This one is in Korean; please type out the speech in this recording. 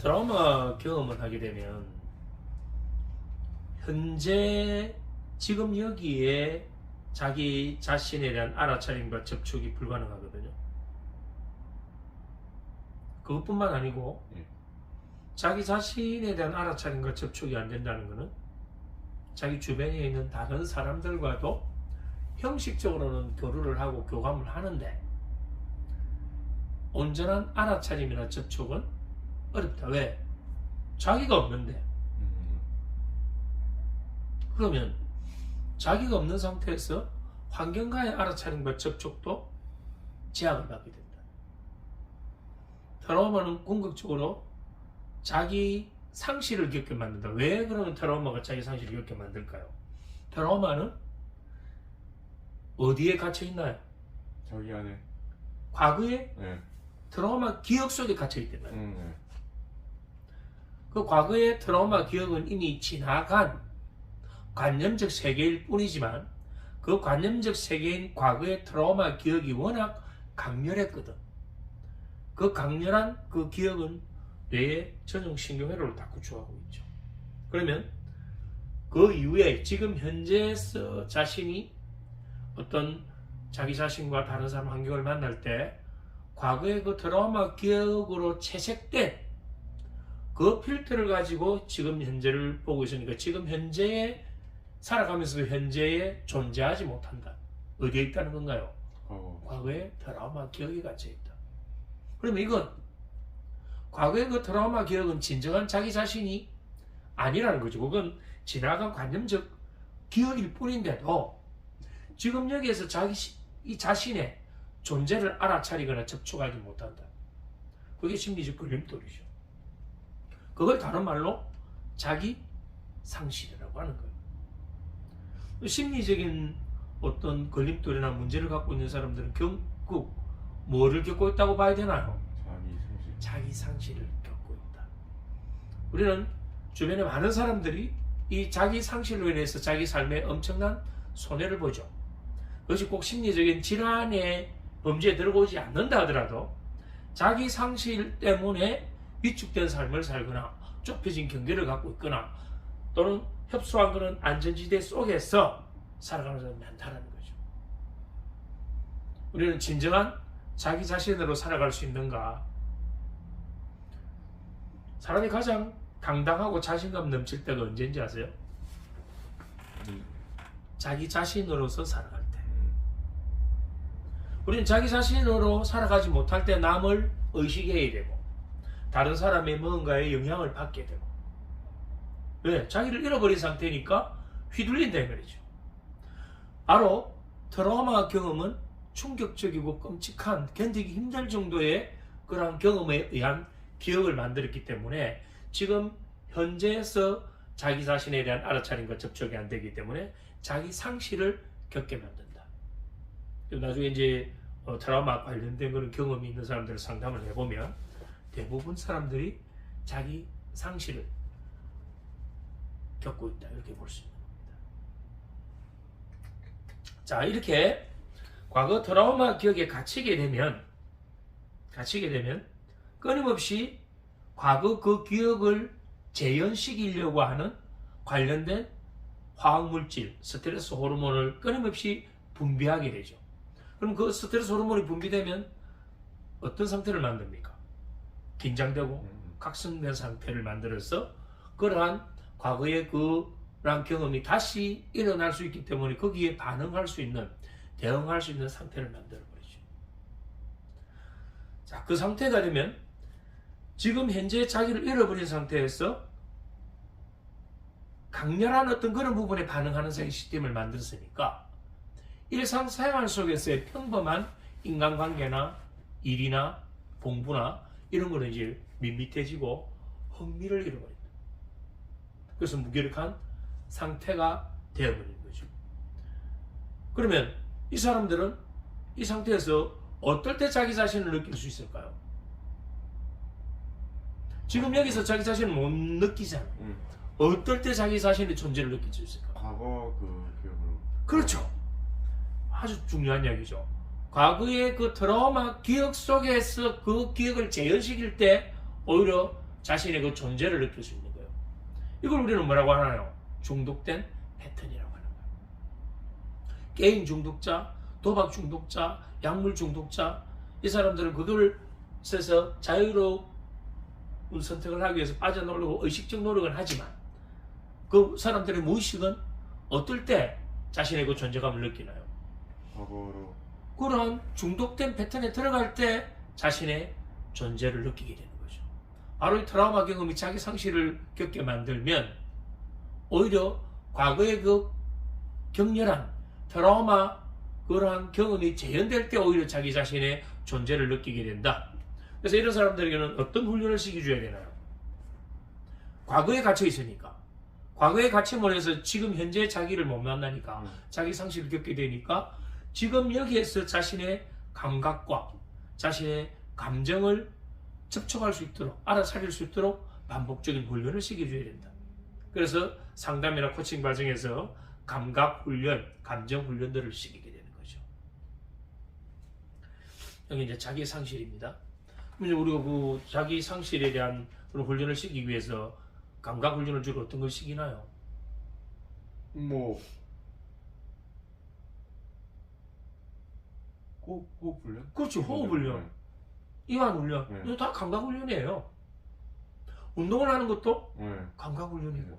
트라우마 경험을 하게 되면 현재 지금 여기에 자기 자신에 대한 알아차림과 접촉이 불가능하거든요. 그것뿐만 아니고 예. 자기 자신에 대한 알아차림과 접촉이 안 된다는 것은 자기 주변에 있는 다른 사람들과도 형식적으로는 교류를 하고 교감을 하는데 온전한 알아차림이나 접촉은 어렵다. 왜? 자기가 없는데. 음, 그러면 자기가 없는 상태에서 환경과의 알아차림과 접촉도 제약을 받게 된다. 트라우마는 궁극적으로 자기 상실을 겪게 만든다. 왜 그러면 트라우마가 자기 상실을 겪게 만들까요? 트라우마는 어디에 갇혀 있나요? 자기 안에 과거의 예. 트라우마 기억 속에 갇혀 있단 말이에요. 음, 예. 그 과거의 트라우마 기억은 이미 지나간 관념적 세계일 뿐이지만 그 관념적 세계인 과거의 트라우마 기억이 워낙 강렬했거든. 그 강렬한 그 기억은 뇌의 전용 신경회로를 다 구축하고 있죠. 그러면 그 이후에 지금 현재에서 자신이 어떤 자기 자신과 다른 사람 환경을 만날 때 과거의 그 트라우마 기억으로 채색된 그 필터를 가지고 지금 현재를 보고 있으니까 지금 현재에 살아가면서도 현재에 존재하지 못한다. 어디에 있다는 건가요? 과거. 과거의 트라우마 기억이 갇혀 있다. 그러면 이건 과거의 그 트라우마 기억은 진정한 자기 자신이 아니라는 거죠. 그건 지나간 관념적 기억일 뿐인데도 지금 여기에서 자기 시- 이 자신의 존재를 알아차리거나 접촉하지 못한다. 그게 심리적 걸림돌이죠. 그걸 다른 말로 자기 상실이라고 하는 거예요. 심리적인 어떤 걸림돌이나 문제를 갖고 있는 사람들은 결국 뭐를 겪고 있다고 봐야 되나요? 자기 상실. 자기 상실을 겪고 있다. 우리는 주변에 많은 사람들이 이 자기 상실로 인해서 자기 삶에 엄청난 손해를 보죠. 그것이 꼭 심리적인 질환의 범죄에 들어오지 않는다 하더라도 자기 상실 때문에 위축된 삶을 살거나 좁혀진 경계를 갖고 있거나 또는 협소한 그런 안전지대 속에서 살아가는 사람이 많다는 거죠. 우리는 진정한 자기 자신으로 살아갈 수 있는가? 사람이 가장 당당하고 자신감 넘칠 때가 언제인지 아세요? 음, 자기 자신으로서 살아갈 때. 음, 우리는 자기 자신으로 살아가지 못할 때 남을 의식해야 되고 다른 사람의 뭔가에 영향을 받게 되고 왜? 자기를 잃어버린 상태니까 휘둘린다 이 말이죠. 바로 트라우마 경험은 충격적이고 끔찍한 견디기 힘들 정도의 그러한 경험에 의한 기억을 만들었기 때문에 지금 현재에서 자기 자신에 대한 알아차림과 접촉이 안 되기 때문에 자기 상실을 겪게 만든다. 나중에 이제 어, 트라우마 관련된 그런 경험이 있는 사람들을 상담을 해보면 대부분 사람들이 자기 상실을 겪고 있다 이렇게 볼 수 있는 겁니다. 자 이렇게 과거 트라우마 기억에 갇히게 되면 갇히게 되면 끊임없이 과거 그 기억을 재현시키려고 하는 관련된 화학물질, 스트레스 호르몬을 끊임없이 분비하게 되죠. 그럼 그 스트레스 호르몬이 분비되면 어떤 상태를 만듭니까? 긴장되고 음, 각성된 상태를 만들어서 그러한 과거의 그런 경험이 다시 일어날 수 있기 때문에 거기에 반응할 수 있는 대응할 수 있는 상태를 만들어 버리죠. 자, 그 상태가 되면 지금 현재 자기를 잃어버린 상태에서 강렬한 어떤 그런 부분에 반응하는 시스템을 만들었으니까 일상생활 속에서의 평범한 인간관계나 일이나 공부나 이런 거는 이제 밋밋해지고 흥미를 잃어버린다. 그래서 무기력한 상태가 되어버린 거죠. 그러면 이 사람들은 이 상태에서 어떨 때 자기 자신을 느낄 수 있을까요? 지금 여기서 자기 자신을 못 느끼잖아요. 음. 어떨 때 자기 자신의 존재를 느낄 수 있을까? 과거 그 기억으로. 그렇죠. 아주 중요한 이야기죠. 과거의 그 트라우마 기억 속에서 그 기억을 재현시킬 때 오히려 자신의 그 존재를 느낄 수 있는 거예요. 이걸 우리는 뭐라고 하나요? 중독된 패턴이라고 하는 거예요. 게임 중독자, 도박 중독자, 약물 중독자, 이 사람들은 그걸 써서 자유로운 선택을 하기 위해서 빠져나오려고 의식적 노력을 하지만 그 사람들의 무의식은 어떨 때 자신의 그 존재감을 느끼나요? 과거로 그런 중독된 패턴에 들어갈 때 자신의 존재를 느끼게 되는 거죠. 바로 이 트라우마 경험이 자기 상실을 겪게 만들면 오히려 과거의 그 격렬한 트라우마 그러한 경험이 재현될 때 오히려 자기 자신의 존재를 느끼게 된다. 그래서 이런 사람들에게는 어떤 훈련을 시켜줘야 되나요? 과거에 갇혀 있으니까. 과거에 갇힘을 해서 지금 현재 자기를 못 만나니까 음. 자기 상실을 겪게 되니까 지금 여기에서 자신의 감각과 자신의 감정을 접촉할 수 있도록 알아차릴 수 있도록 반복적인 훈련을 시켜줘야 된다. 그래서 상담이나 코칭 과정에서 감각 훈련, 감정 훈련들을 시키게 되는 거죠. 여기 이제 자기 상실입니다. 이제 우리가 그 자기 상실에 대한 그런 훈련을 시키기 위해서 감각 훈련을 주로 어떤 걸 시키나요? 뭐 호흡 호흡 훈련? 그렇지, 호흡 훈련. 이완 훈련. 네. 이거 다 감각 훈련이에요. 운동을 하는 것도 네. 네. 감각 훈련이고